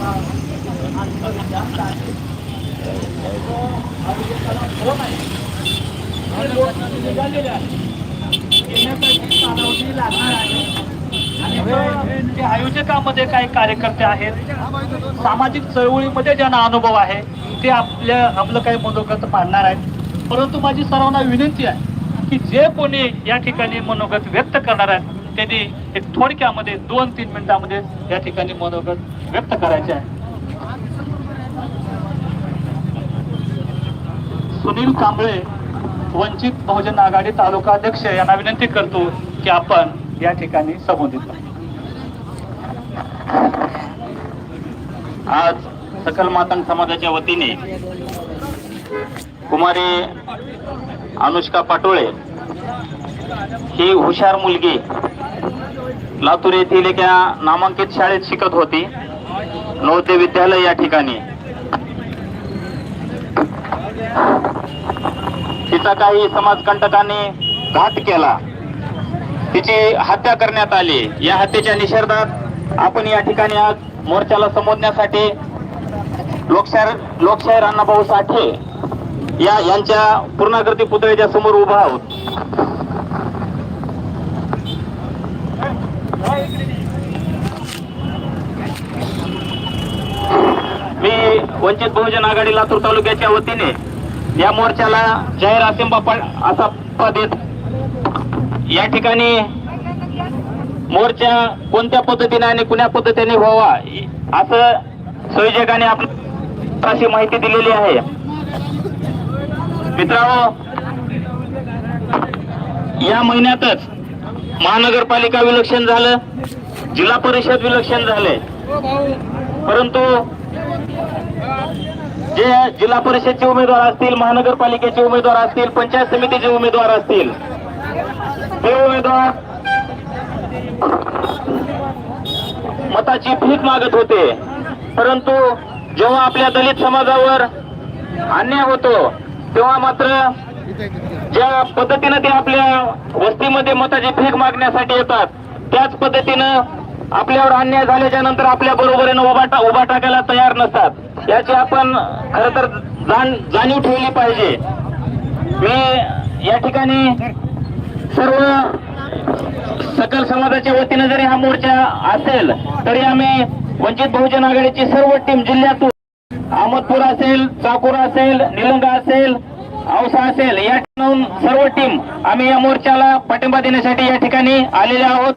तालुका आहे येण्यासाठी कालावधी लागणार आहे आणि आयोजकामध्ये काही कार्यकर्ते आहेत सामाजिक चळवळीमध्ये ज्यांना अनुभव आहे ते आपल्या आपलं काही मनोगत मांडणार आहेत. परंतु माझी सर्वांना विनंती आहे की जे कोणी या ठिकाणी मनोगत व्यक्त करणार आहेत त्यांनी एक थोडक्यामध्ये दोन तीन मिनिटांमध्ये या ठिकाणी मनोगत व्यक्त करायचे आहे. सुनील कांबळे वंचित बहुजन आघाडी तालुका अध्यक्ष यांना विनंती करतो की आपण या ठिकाणी संबोधित आज सकल मातंग समाजाच्या वतीने कुमारी अनुष्का पाटोळे ही हुशार मुलगी लातूर येथील एका नामांकित शाळेत शिकत होती. नवोदय विद्यालय या ठिकाणी. तिचा काही समाजकंटकांनी घात केला. तिची हत्या करण्यात आली. या हत्येच्या निषेधात आपण या ठिकाणी आज मोर्चाला संबोधण्यासाठी लोकशाहीर लोकशाहीर अण्णाभाऊ साठे या यांच्या पूर्णाकृती पुतळ्याच्या समोर उभा आहोत मी वंचित बहुजन आघाडी लातूर तालुक्याच्या वतीने या मोर्चाला जाहीर असेंबा प- असा पद देत या ठिकाणी मोर्चा कोणत्या पद्धतीने आणि कुण्या पद्धतीने व्हावा असं संयोजकाने आपली अशी माहिती दिलेली आहे. मित्रांनो या महिन्यातच महानगरपालिका विलक्षण झालं जिल्हा परिषद विलक्षण झाले परंतु जे जिल्हा परिषदचे उमेदवार असतील महानगरपालिकेचे उमेदवार असतील पंचायत समितीचे उमेदवार असतील ते उमेदवार मताची भीक मागत होते. परंतु जेव्हा आपल्या दलित समाजावर अन्याय होतो तेव्हा मात्र ज्या पद्धतीनं ते आपल्या वस्तीमध्ये मताची भीक मागण्यासाठी येतात त्याच पद्धतीनं आपल्यावर अन्याय झाल्याच्यानंतर आपल्या बरोबरीनं उभा उभा टाकायला तयार नसतात. याची आपण खर तर जाण जाणीव ठेवली पाहिजे. मी या ठिकाणी सर्व सकल समाजाच्या वतीनं जरी हा मोर्चा असेल तरी आम्ही वंचित बहुजन आघाडीची सर्व टीम जिल्ह्यातून अहमदपूर असेल चाकूर असेल निलंगा असेल औसा असेल या सर्व टीम आम्ही या मोर्चाला पाठिंबा देण्यासाठी या ठिकाणी आलेले आहोत.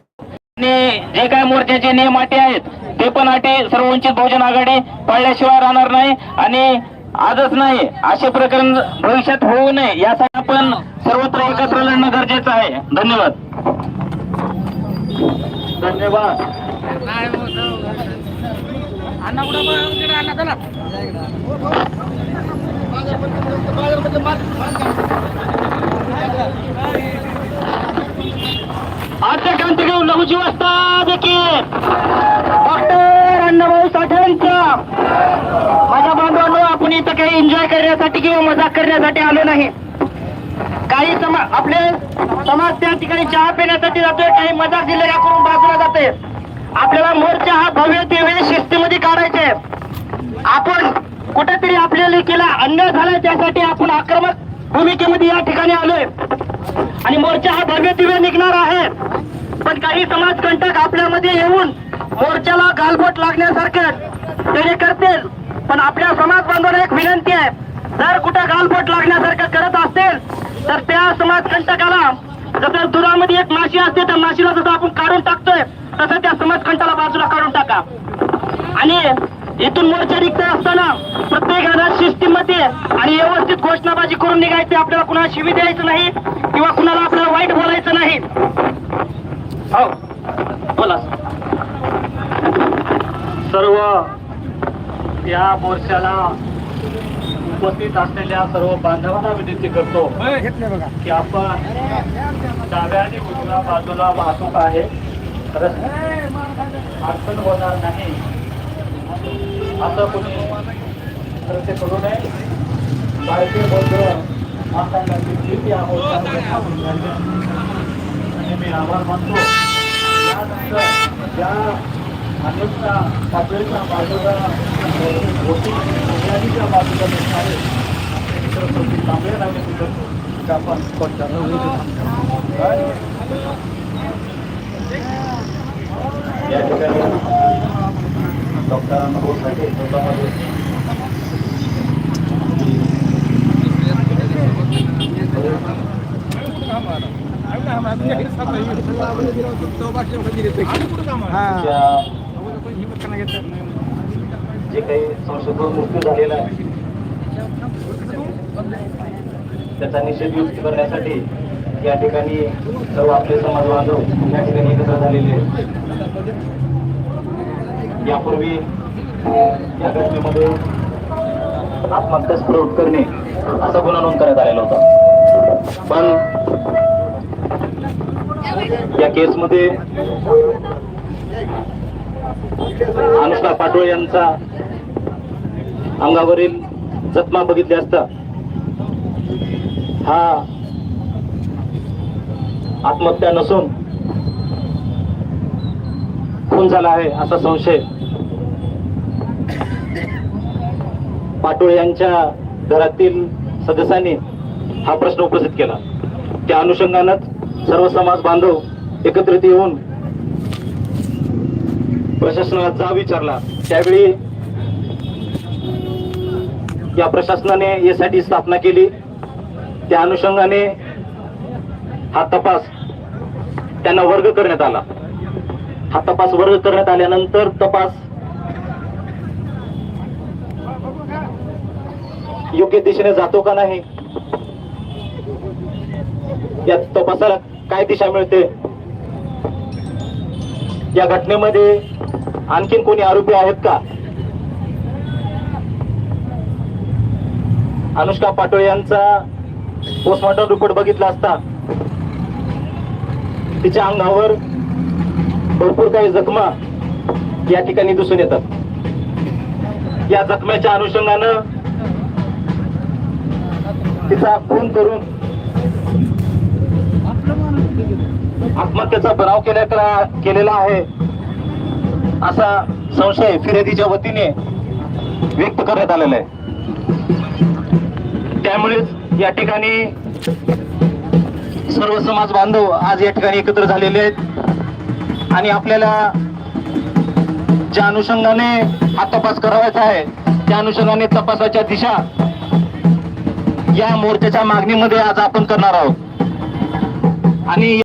आणि जे काय मोर्चाचे नियम अटी आहेत ते पण अटी सर्व वंचित बहुजन आघाडी पाळल्याशिवाय राहणार नाही आणि आजच नाही असे प्रकरण भविष्यात होऊ नये यासाठी आपण सर्वत्र एकत्र लढणं गरजेचं आहे धन्यवाद धन्यवाद आजच्या क्रांती वाजता देखील डॉक्टर अण्णाभाऊ साठेंच्या माझ्या बांधवांनो आपण इथं काही एन्जॉय करण्यासाठी किंवा मजाक करण्यासाठी आलो नाही. काही समा आपले समाज त्या ठिकाणी चहा पिण्यासाठी जातोय काही मजाक दिलेल्या करून बाजूला जाते आपल्याला मोर्चा हा भव्य दिव्य शिस्तीमध्ये काढायचे आपण कुठेतरी आपल्या लेखीला अन्याय झालाय त्यासाठी आपण आक्रमक भूमिकेमध्ये या ठिकाणी आलोय. आणि मोर्चा हा भव्य दिव्य निघणार आहे. पण काही समाजकंटक आपल्यामध्ये येऊन मोर्चाला गालबोट लागण्यासारखं ते करतील. पण आपल्या समाज बांधवांना एक विनंती आहे. जर कुठं गालबोट लागण्यासारखं करत असतील तर त्या समाजकंटकाला जसं दुधामध्ये एक माशी असते त्या माशीला जसं आपण काढून टाकतोय तसं त्या समाजकंटाला बाजूला काढून टाका. आणि इथून मोर्चा निघत असताना प्रत्येकाला शिस्तीमध्ये आणि व्यवस्थित घोषणाबाजी करून निघायची आपल्याला कुणाला शिवी द्यायचं नाही किंवा कुणाला आपल्याला वाईट बोलायचं नाही. हो. बोला. सर्व या मोर्चाला उपस्थित असलेल्या सर्व बांधवांना विनंती करतो की आपण डाव्या आणि उजव्या बाजूला वाहतूक आहे. अडचण होणार नाही. असं कोणी रस्ते करू नये. भारतीय बंधू मातांची स्थिती आहोत. आणि मी आभार मानतो यानंतर ज्या अनुष्का पातळीच्या बाजूला मोठी यादीच्या बाजूला आहे. नावे आपण या ठिकाणी डॉक्टरांना होत साठे स्वतःमध्ये जे काही संशोधन मृत्यू झालेला आहे त्याचा निषेध व्यक्त करण्यासाठी या ठिकाणी सर्व आपले समाज बांधव या ठिकाणी एकत्र झालेले आहेत. यापूर्वी या घटनेमध्ये आत्महत्या स्फोट करणे असा गुन्हा नोंद करण्यात आलेला होता पण या केसमध्ये अनुष्का पाटोळे यांचा अंगावरील जखमा बघितली असता हा आत्महत्या नसून खून झाला आहे असा संशय पाटोळे यांच्या घरातील सदस्यांनी हा प्रश्न उपस्थित केला. त्या अनुषंगानंच सर्व समाज बांधव एकत्रित येऊन प्रशासनाला जा विचारला. त्यावेळी या प्रशासनाने यासाठी स्थापना केली. त्या अनुषंगाने हा तपास त्यांना वर्ग करण्यात आला. हा तपास वर्ग करण्यात आल्यानंतर तपास योग्य दिशेने जातो का नाही? या तपासाला काय दिशा मिळते? या घटनेमध्ये आणखीन कोणी आरोपी आहेत का? अनुष्का पाटोळे यांचा पोस्टमॉर्टम रिपोर्ट बघितला असता तिच्या अंगावर भरपूर काही जखमा या ठिकाणी दिसून येतात. या जखमेच्या अनुषंगानं तिचा खून करून आत्महत्येचा बराव केल्या केलेला आहे. असा संशय फिर्यादीच्या वतीने व्यक्त करण्यात आलेला आहे. त्यामुळेच या ठिकाणी सर्व समाज बांधव आज या ठिकाणी एकत्र झालेले आहेत. आणि आपल्याला ज्या अनुषंगाने हा तपास करावायचा आहे त्या अनुषंगाने तपासाच्या दिशा या मोर्चाच्या मागणीमध्ये आज आपण करणार आहोत. आणि